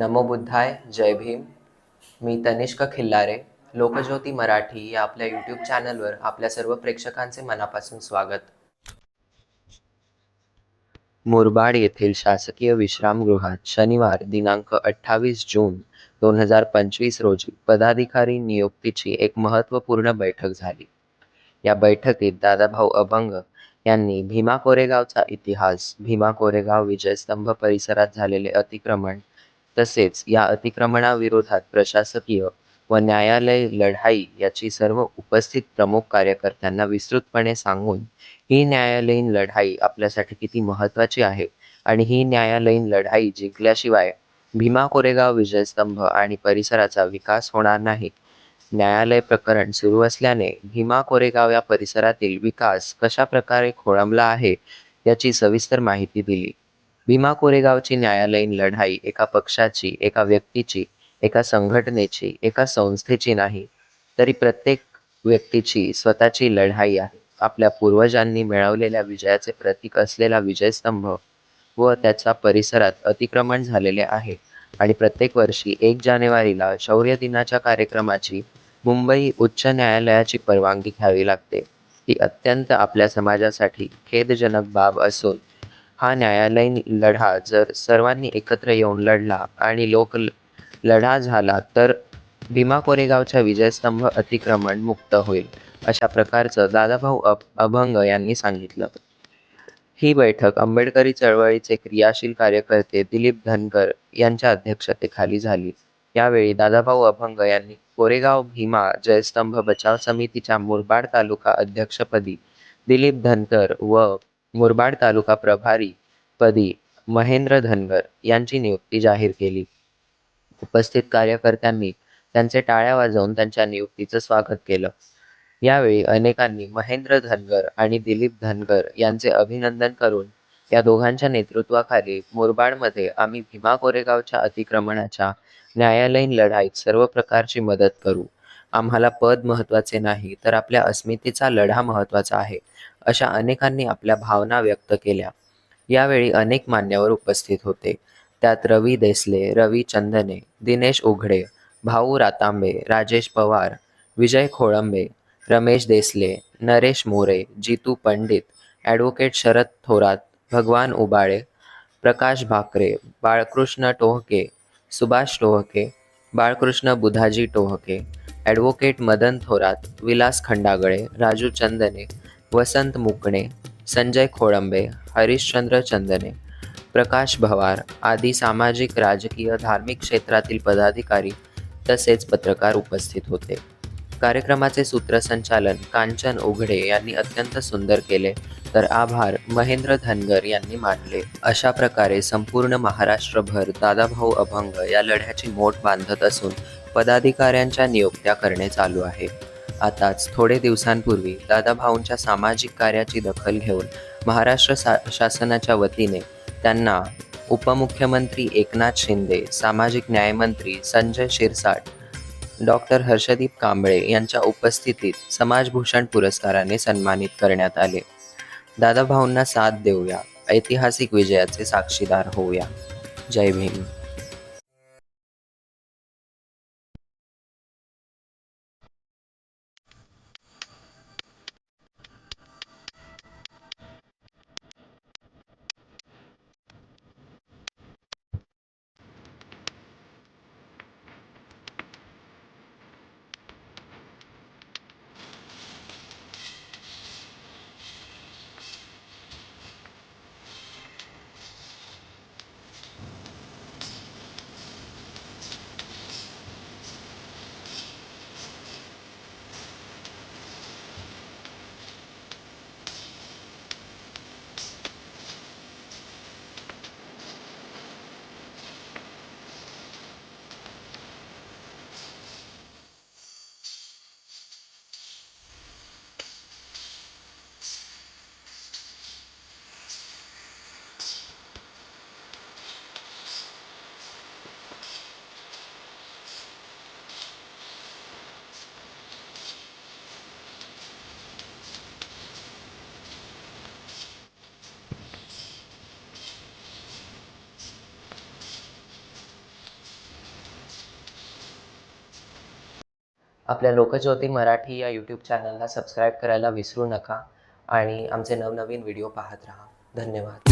नमो बुद्धाय जय भीम. मी तनिष्क खिल्लारे लोकज्योती मराठी या आपल्या यूट्यूब चॅनलवर आपल्या सर्व प्रेक्षकांचे मनापासून स्वागत. मुरबाड येथील शासकीय विश्रामगृहात शनिवार दिनांक अठ्ठावीस जून दोन हजार पंचवीस रोजी पदाधिकारी नियुक्तीची एक महत्त्वपूर्ण बैठक झाली. या बैठकीत दादाभाऊ अभंग यांनी भीमा कोरेगावचा इतिहास भीमा कोरेगाव विजयस्तंभ परिसरात झालेले अतिक्रमण तसेच या अतिक्रमणाविरोधात प्रशासकीय व न्यायालय लढाई याची सर्व उपस्थित प्रमुख कार्यकर्त्यांना विस्तृतपणे सांगून ही न्यायालयीन लढाई आपल्यासाठी किती महत्त्वाची आहे आणि ही न्यायालयीन लढाई जिंकल्याशिवाय भीमा कोरेगाव विजयस्तंभ आणि परिसराचा विकास होणार नाही. न्यायालय प्रकरण सुरू असल्याने भीमा कोरेगाव या परिसरातील विकास कशा प्रकारे खोळंबला आहे याची सविस्तर माहिती दिली. भीमा कोरेगावची न्यायालयीन लढाई एका पक्षाची एका व्यक्तीची एका संघटनेची एका संस्थेची नाही तरी प्रत्येक व्यक्तीची स्वतःची लढाई आहे. आपल्या पूर्वजांनी मिळवलेल्या विजयाचे प्रतीक असलेला विजयस्तंभ व त्याच्या परिसरात अतिक्रमण झालेले आहे. आणि प्रत्येक वर्षी एक जानेवारीला शौर्य दिनाच्या कार्यक्रमाची मुंबई उच्च न्यायालयाची परवानगी घ्यावी लागते. ती अत्यंत आपल्या समाजासाठी खेदजनक बाब असून हा न्यायालयीन लढा. जर सर्वांनी एकत्र येऊन लढला आणि लोक लढा झाला तर भीमा कोरेगावच्या विजयस्तंभ अतिक्रमण मुक्त होईल अशा प्रकारचं दादाभाऊ अभंग यांनी सांगितलं. ही बैठक आंबेडकरी चळवळीचे क्रियाशील कार्यकर्ते दिलीप धनकर यांच्या अध्यक्षतेखाली झाली. यावेळी दादाभाऊ अभंग यांनी कोरेगाव भीमा जयस्तंभ बचाव समितीच्या मुरबाड तालुका अध्यक्षपदी दिलीप धनकर व मुरबाड तालुका प्रभारी पदी महेंद्र धनगर यांची नियुक्ती जाहीर केली. उपस्थित कार्यकर्त्यांनी त्यांचे टाळ्या वाजवून त्यांच्या नियुक्तीचं स्वागत केलं. यावेळी अनेकांनी महेंद्र धनगर आणि दिलीप धनगर यांचे अभिनंदन करून या दोघांच्या नेतृत्वाखाली मुरबाडमध्ये आम्ही भीमा कोरेगावच्या अतिक्रमणाच्या न्यायालयीन लढाईत सर्व प्रकारची मदत करू. आम्हाला पद महत्त्वाचे नाही तर आपल्या अस्मितेचा लढा महत्त्वाचा आहे. अशा अनेकांनी आपल्या भावना व्यक्त केल्या. यावेळी अनेक मान्यवर उपस्थित होते. त्यात रवी देसले रवी चंदने दिनेश उघडे भाऊ रातांबे राजेश पवार विजय खोळंबे रमेश देसले नरेश मोरे जितू पंडित ॲडव्होकेट शरद थोरात भगवान उबाळे प्रकाश भाकरे बाळकृष्ण टोहके सुभाष टोहके बाळकृष्ण बुधाजी टोहके ॲडव्होकेट मदन थोरात विलास खंडागळे राजू चंदने वसंत मुकणे संजय खोळंबे हरिश्चंद्र चंदने प्रकाश भवार आदी सामाजिक राजकीय धार्मिक क्षेत्रातील पदाधिकारी तसेच पत्रकार उपस्थित होते. कार्यक्रमाचे सूत्रसंचालन कांचन उघडे यांनी अत्यंत सुंदर केले तर आभार महेंद्र धनगर यांनी मानले. अशा प्रकारे संपूर्ण महाराष्ट्रभर दादाभाऊ अभंग या लढ्याची मोठ बांधत असून पदाधिकाऱ्यांच्या नियुक्त्या करणे चालू आहे. आताच थोडे दिवसांपूर्वी दादाभाऊंच्या सामाजिक कार्याची दखल घेऊन महाराष्ट्र सा शासनाच्या वतीने त्यांना उपमुख्यमंत्री एकनाथ शिंदे सामाजिक न्यायमंत्री संजय शिरसाट डॉक्टर हर्षदीप कांबळे यांच्या उपस्थितीत समाजभूषण पुरस्काराने सन्मानित करण्यात आले. दादाभाऊंना साथ देऊया ऐतिहासिक विजयाचे साक्षीदार होऊया. जय भीम. आपल्या लोकज्योती मराठी या यूट्यूब चॅनलला सबस्क्राईब करायला विसरू नका. आणि आमचे नवनवीन व्हिडिओ पाहत राहा. धन्यवाद.